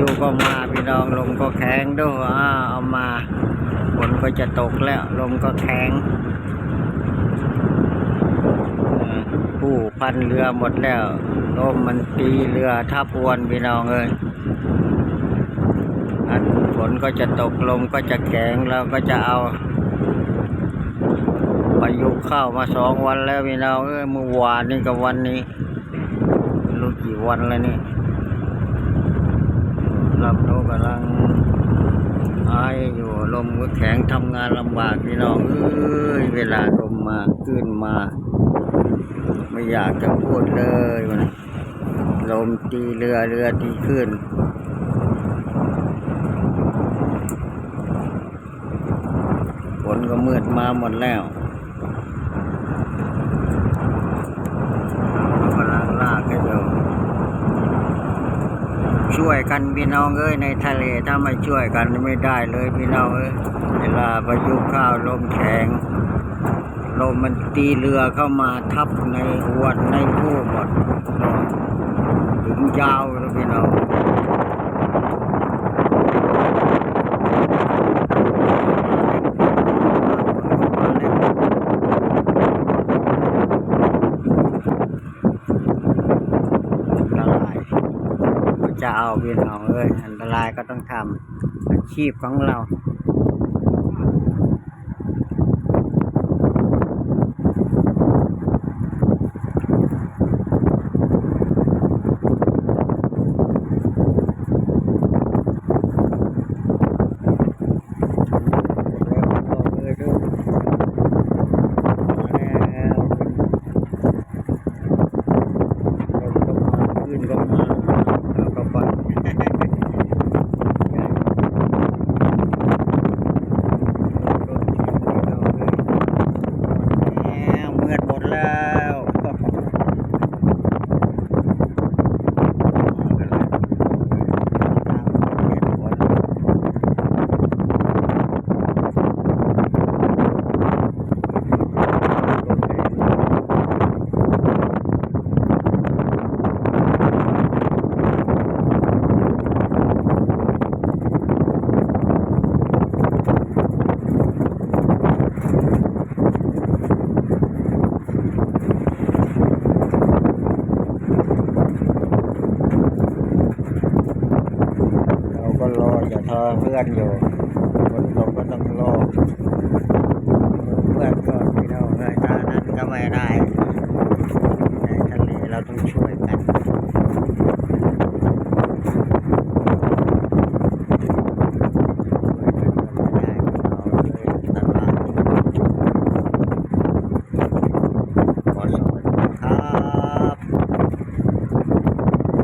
ยุก็มาพี่น้องลมก็แข็งด้วยอ่าเอามาฝนก็จะตกแล้ว ลมก็แข็งผู้พันเรือหมดแล้วลมมันตีเรือทับวนพี่น้องเอ้ยอันฝนก็จะตกลมก็จะแข็งเราก็จะเอาพายุเข้ามาสองวันแล้วพี่น้องเอ้ยเมื่อวานนี่กับวันนี้ไม่รู้กี่วันแล้วนี่ รับเรากำลังอายอยู่ลมก็แข็งทำงานลำบากพี่น้องเอ้ยเวลาลมมาขึ้นมา ไม่อยากจะพูดเลยวันลมตีเรือเรือตีขึ้นฝนก็มืดมาหมดแล้วเรากำลังลากให้อยู่ ช่วยกันพี่น้องเอ้ยในทะเลถ้าไม่ช่วยกันไม่ได้เลยพี่น้องเอ้ยเวลาพายุข้าวลมแข็งลมมันตีเรือเข้ามาทับในอวนในผู้หมดถึงยาวเลยพี่น้องอันตราย จะเอาพี่น้องเอ้ยอันตรายก็ต้องทำอาชีพของเรา รออย่าท้อเพื่อนอยู่ฝนตกก็ต้องรอเพื่อนก็ไม่เท่าไรตานั้นก็ไม่ได้